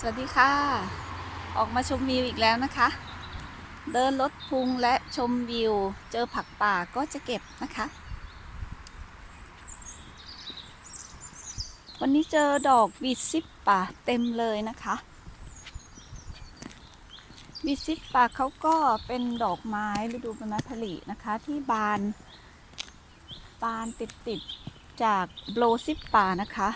สวัสดีค่ะ ออกมาชมวิวอีกแล้วนะคะ เดินรถพุงและชมวิว เจอผักป่าก็จะเก็บนะคะ วันนี้เจอดอกบีซิปป่าเต็มเลยนะคะบีซิปป่าเขาก็เป็นดอกไม้ฤดูใบไม้ผลินะคะ ที่บาน บานติดติดจากโบลซิปป่านะคะ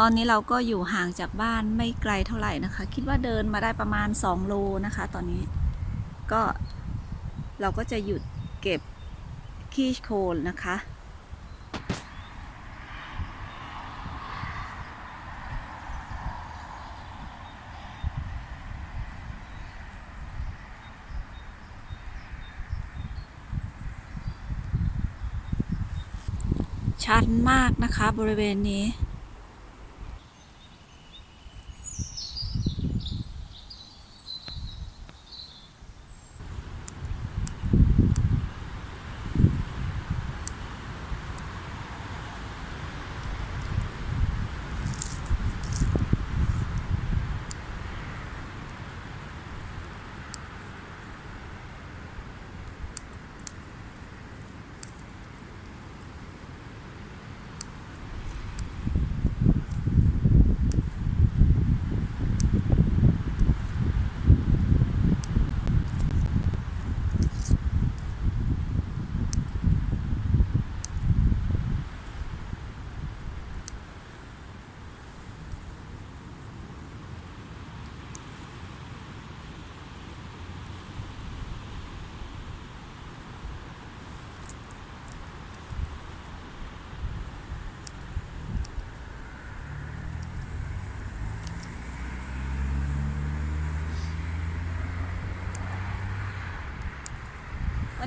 ตอนนี้เราก็อยู่ห่างจากบ้านไม่ไกลเท่าไหร่นะคะ คิดว่าเดินมาได้ประมาณ 2 โลนะคะ ตอนนี้ก็เราก็จะหยุดเก็บขี้โคลนนะคะชันมากนะคะบริเวณนี้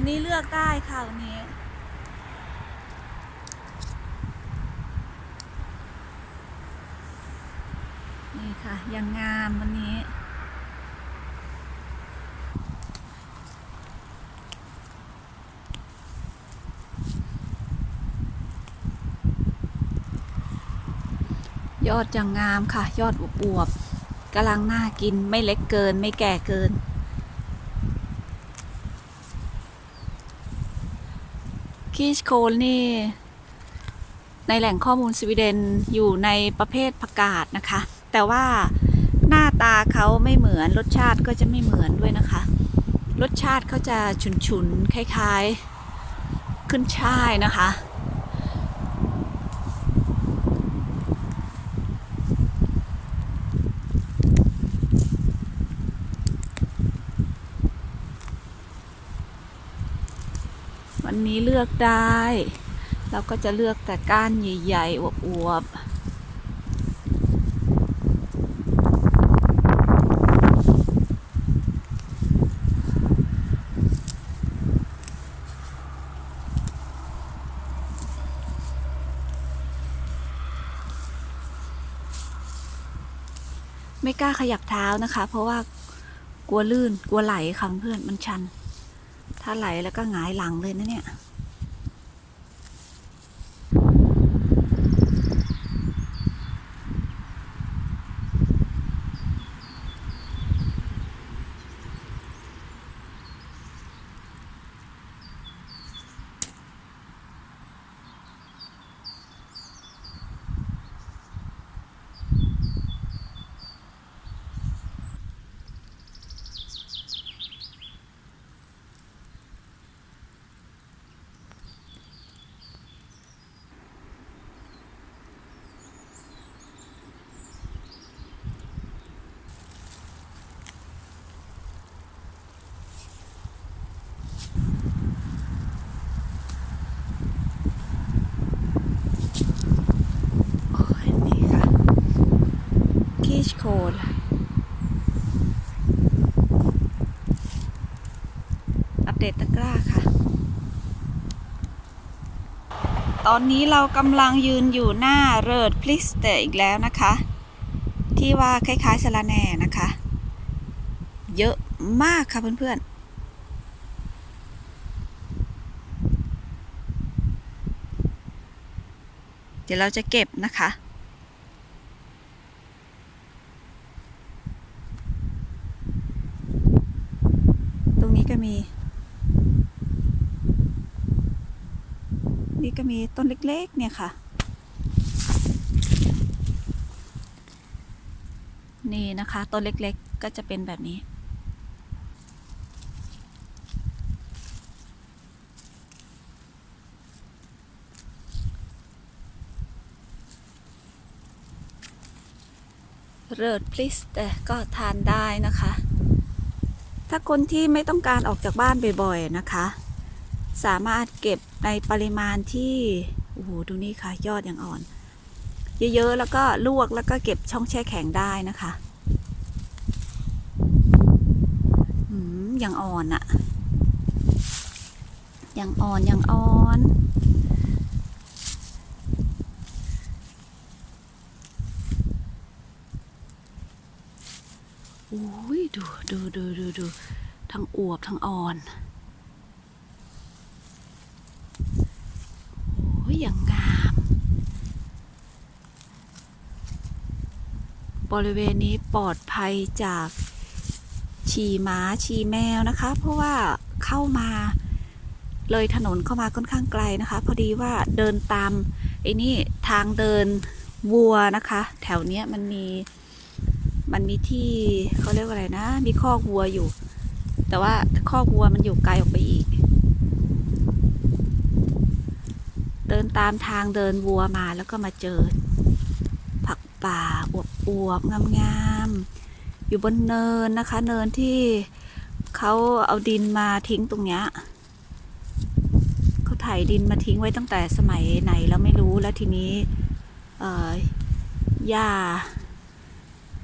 วันนี้เลือกได้ค่ะวันนี้ นี่ค่ะยังงามวันนี้ยอดยังงามค่ะ ยอดอวบๆกำลังน่ากินไม่เล็กเกินไม่แก่เกิน คีชโคลนี่ ในแหล่งข้อมูลสวีเดนอยู่ในประเภทผักกาดนะคะ แต่ว่าหน้าตาเขาไม่เหมือนรสชาติก็จะไม่เหมือนด้วยนะคะ รสชาติเขาจะฉุนๆ คล้ายๆ ขึ้นช่ายนะคะ วั นี้เลือกได้ เราก็จะเลือกแต่ก้านใหญ่ๆ อวบๆไม่กล้าขยับเท้านะคะ เพราะว่ากลัวลื่นกลัวไหลค่ะเพื่อนมันชัน ถ้าไหลแล้วก็หงายหลังเลยนะเนี่ย ตอนนี้เรากำลังยืนอยู่หน้าเริดพลิสเตอีกแล้วนะคะ ที่ว่าคล้ายๆสลาแน่นะคะ เยอะมากค่ะเพื่อนๆ เดี๋ยวเราจะเก็บนะคะ ก็มีต้นเล็กๆ เนี่ยค่ะ นี่นะคะต้นเล็กๆ ก็จะเป็นแบบนี้เลิศพลิสแต่ก็ทานได้นะคะ ถ้าคนที่ไม่ต้องการออกจากบ้านบ่อยๆนะคะ สามารถเก็บในปริมาณที่โอ้โหดูนี่ค่ะ ยอดอย่างอ่อน เยอะ ๆ แล้วก็ลวกแล้วก็เก็บช่องแช่แข็งได้นะคะอืมยังอ่อนอะยังอ่อนยังอ่อนอุ้ยดูดูดูดูดูทั้งอวบทั้งอ่อนโอยอย่างงาม บริเวณนี้ปลอดภัยจากฉี่หมาฉี่แมวนะคะ เพราะว่าเข้ามาเลยถนนเข้ามาค่อนข้างไกลนะคะ พอดีว่าเดินตามไอ้นี่ทางเดินวัวนะคะ แถวเนี้ยมันมีมันมีที่เขาเรียกว่าอะไรนะ มีคอกวัวอยู่ แต่ว่าคอกวัวมันอยู่ไกลออกไปอีก เดิ นตามทางเดินวัวมาแล้วก็มาเจอ ผักป่าอวบอวบๆงามๆอยู่บนเนินนะคะ เนินที่เขาเอาดินมาทิ้งตรงเนี้ยเขาไถดินมาทิ้งไว้ตั้งแต่สมัยไหนแล้วไม่รู้แล้วทีนี้เออหญ้า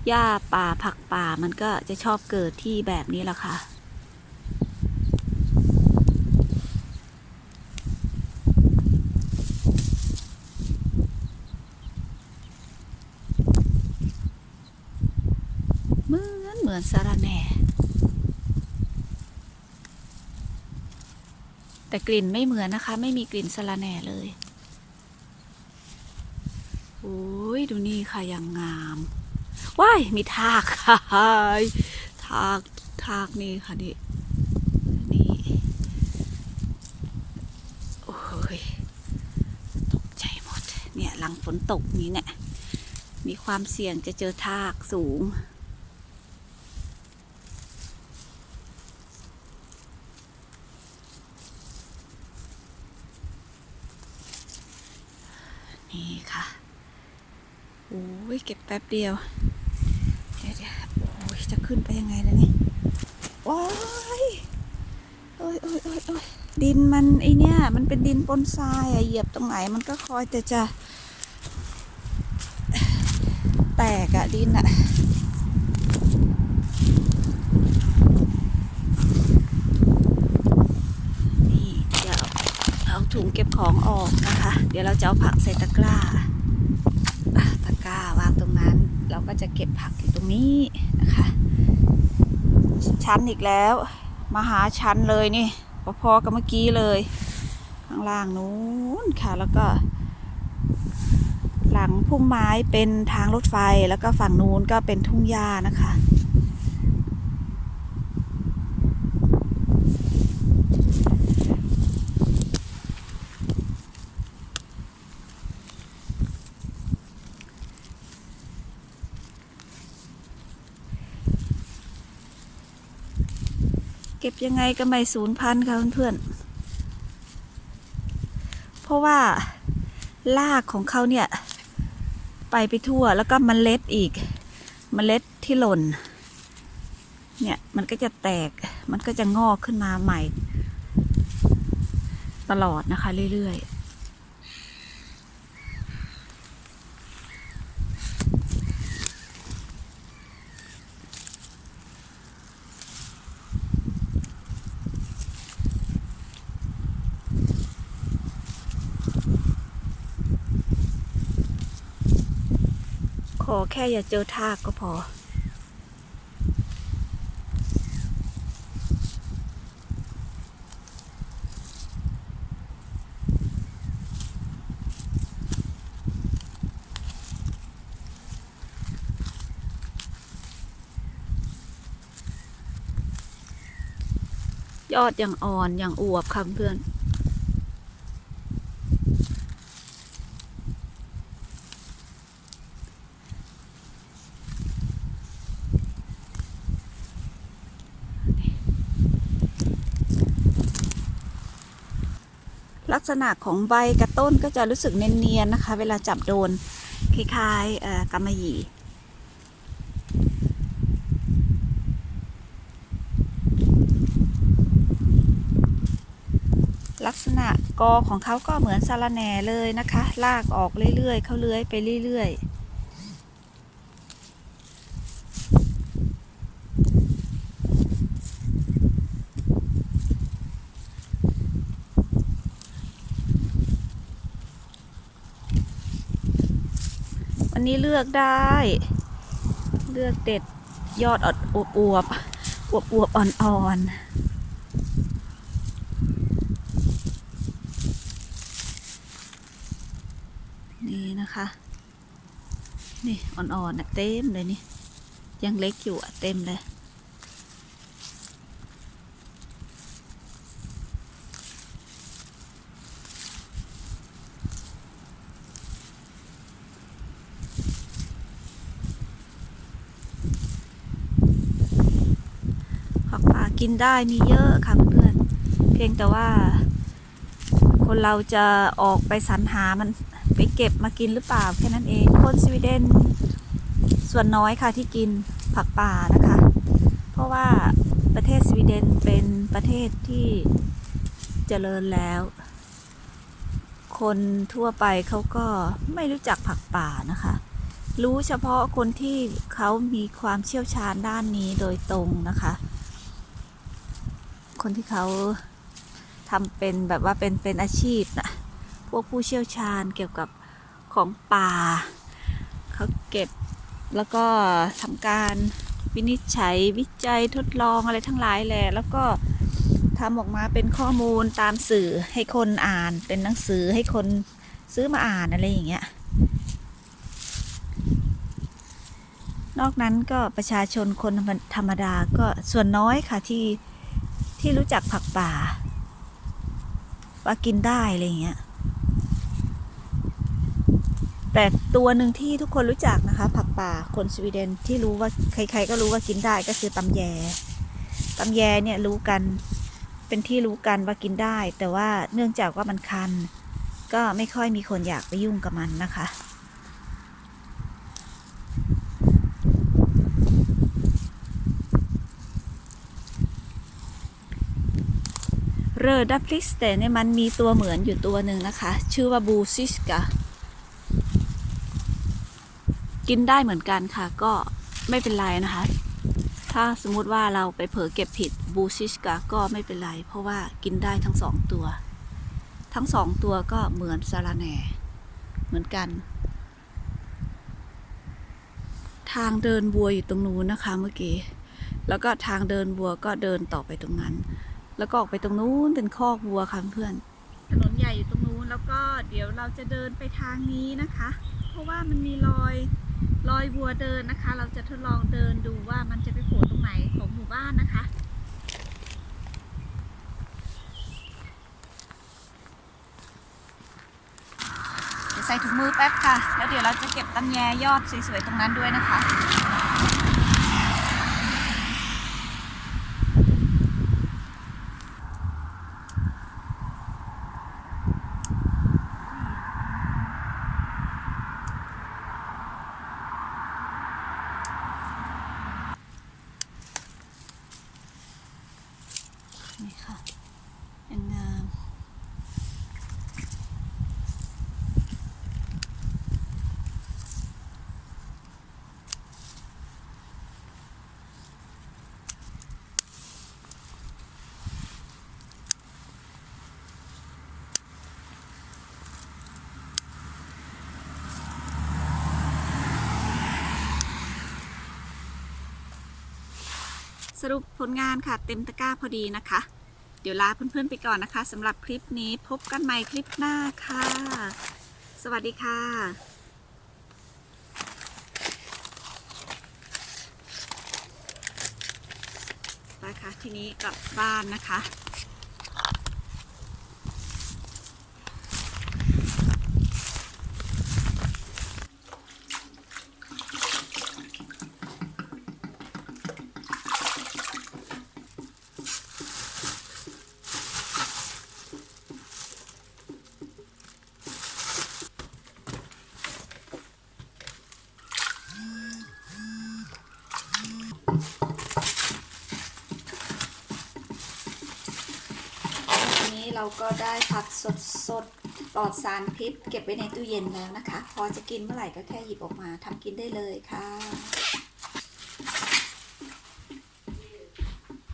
หญ้าป่าผักป่ามันก็จะชอบเกิดที่แบบนี้แหละค่ะ เห มือนเหมือนสาระแหน่ แต่กลิ่นไม่เหมือนนะคะ ไม่มีกลิ่นสาระแหน่เลยโอ้ยดูนี่ค่ะอย่างงามว้ายมีทากค่ะทากทากนี่ค่ะนี่นี่โอ้ยตกใจหมดเนี่ยหลังฝนตกนี้เนี่ยมีความเสี่ยงจะเจอทากสูง นี่ ค่ะโอ้ยเก็บแป๊บเดียว เดี๋ยวเดี๋ยวโอ้ยจะขึ้นไปยังไงแล้วนี่ว้ายโอ้ยโอ้ยโอ้ยโอ้ยดินมันไอเนี้ยมันเป็นดินปนทรายอะเหยียบตรงไหนมันก็คอยแต่จะ แตกอะดินอะนี่เดี๋ยวเอา ถุงเก็บของออกนะคะ เดี๋ยวเราจะเอาผักใส่ตะกร้าตะกร้าวางตรงนั้น เราก็จะเก็บผักอยู่ตรงนี้นะคะ ชั้นอีกแล้ว มาหาชั้นเลยนี่พอๆกับเมื่อกี้เลย ข้างล่างนู้นค่ะแล้วก็ หลังพุ่มไม้เป็นทางรถไฟแล้วก็ฝั่งนู้นก็เป็นทุ่งหญ้านะคะ เก็บยังไงก็ไม่ศูนย์พันค่ะเพื่อนๆ เพราะว่าลากของเขาเนี่ย ไปไปทั่วแล้วก็มเมล็ดอีกมเมล็ดที่หล่น เนี่ยมันก็จะแตกมันก็จะงอกขึ้นมาใหม่ ตลอดนะคะเรื่อยๆ ค่อย่าเจอทากก็พอ ยอดอย่างอ่อนอย่างอวบค่ะเพื่อน ลักษณะของใบกับต้นก็จะรู้สึกเนียนๆนะคะ เวลาจับโดนคล้ายๆกำมะหยี่ลักษณะกอของเขาก็เหมือนสาระแหน่เลยนะคะ ลากออกเรื่อยๆ เขาเลื้อยไปเรื่อยๆ นี้เลือกได้ เลือกเด็ดยอดอดอวบอวบอวบอวบอ่อนๆ นี่นะคะ นี่อ่อนๆนะเต็มเลยนี่ ยังเล็กอยู่เต็มเลย ผั กินได้มีเยอะค่ะเพื่อนเพียงแต่ว่า คนเราจะออกไปสรรหามันไปเก็บมากินหรือเปล่าแค่นั้นเองคนสวีเดนส่วนน้อยค่ะที่กินผักป่านะคะ เพราะว่าประเทศสวีเดนเป็นประเทศที่เจริญแล้ว คนทั่วไปเขาก็ไม่รู้จักผักป่านะคะ รู้เฉพาะคนที่เขามีความเชี่ยวชาญด้านนี้โดยตรงนะคะ คนที่เขาทำเป็นแบบว่าเป็นเป็นอาชีพนะพวกผู้เชี่ยวชาญเกี่ยวกับของป่าเขาเก็บแล้วก็ทำการวินิจฉัยวิจัยทดลองอะไรทั้งหลายแหละแล้วก็ทำออกมาเป็นข้อมูลตามสื่อให้คนอ่านเป็นหนังสือให้คนซื้อมาอ่านอะไรอย่างเงี้ย นอกนั้นก็ประชาชนคนธรรมดาก็ส่วนน้อยค่ะที่ ที่รู้จักผักป่า ว่ากินได้อะไรเงี้ย แต่ตัวหนึ่งที่ทุกคนรู้จักนะคะ ผักป่าคนสวีเดนที่รู้ว่าใคร ๆ ก็รู้ว่ากินได้ก็คือตำแยตำแยเนี่ยรู้กันเป็นที่รู้กันว่ากินได้ แต่ว่าเนื่องจากว่ามันคัน ก็ไม่ค่อยมีคนอยากไปยุ่งกับมันนะคะ รอดับลิสแต่เนี่ยมันมีตัวเหมือนอยู่ตัวหนึ่งนะคะ ชื่อว่าบูซิสกากินได้เหมือนกันค่ะ ก็ไม่เป็นไรนะคะ ถ้าสมมุติว่าเราไปเผลอเก็บผิดบูซิสกาก็ไม่เป็นไร เพราะว่ากินได้ทั้งสองตัว ทั้งสองตัวก็เหมือนสาระแหน่เหมือนกัน ทางเดินวัวอยู่ตรงนู้นนะคะเมื่อกี้ แล้วก็ทางเดินวัวก็เดินต่อไปตรงนั้น แล้วก็ออกไปตรงนู้นเป็นคอกวัวค่ะเพื่อนถนนใหญ่อยู่ตรงนู้นแล้วก็เดี๋ยวเราจะเดินไปทางนี้นะคะ เพราะว่ามันมีรอยรอยวัวเดินนะคะ เราจะทดลองเดินดูว่ามันจะไปโผล่ตรงไหนของหมู่บ้านนะคะเดี๋ยวใส่ถุงมือแป๊บค่ะ แล้วเดี๋ยวเราจะเก็บตำแยยอดสวยๆตรงนั้นด้วยนะคะ นี่ค่ะยังงาม สรุปผลงานค่ะเต็มตะกร้าพอดีนะคะ เดี๋ยวลาเพื่อนๆไปก่อนนะคะสำหรับคลิปนี้พบกันใหม่คลิปหน้าค่ะ สวัสดีค่ะไปค่ะทีนี้กลับบ้านนะคะ ก็ได้ผักสดสดปลอดสารพิษ เก็บไว้ในตู้เย็นแล้วนะคะ พอจะกินเมื่อไหร่ก็แค่หยิบออกมาทำกินได้เลยค่ะ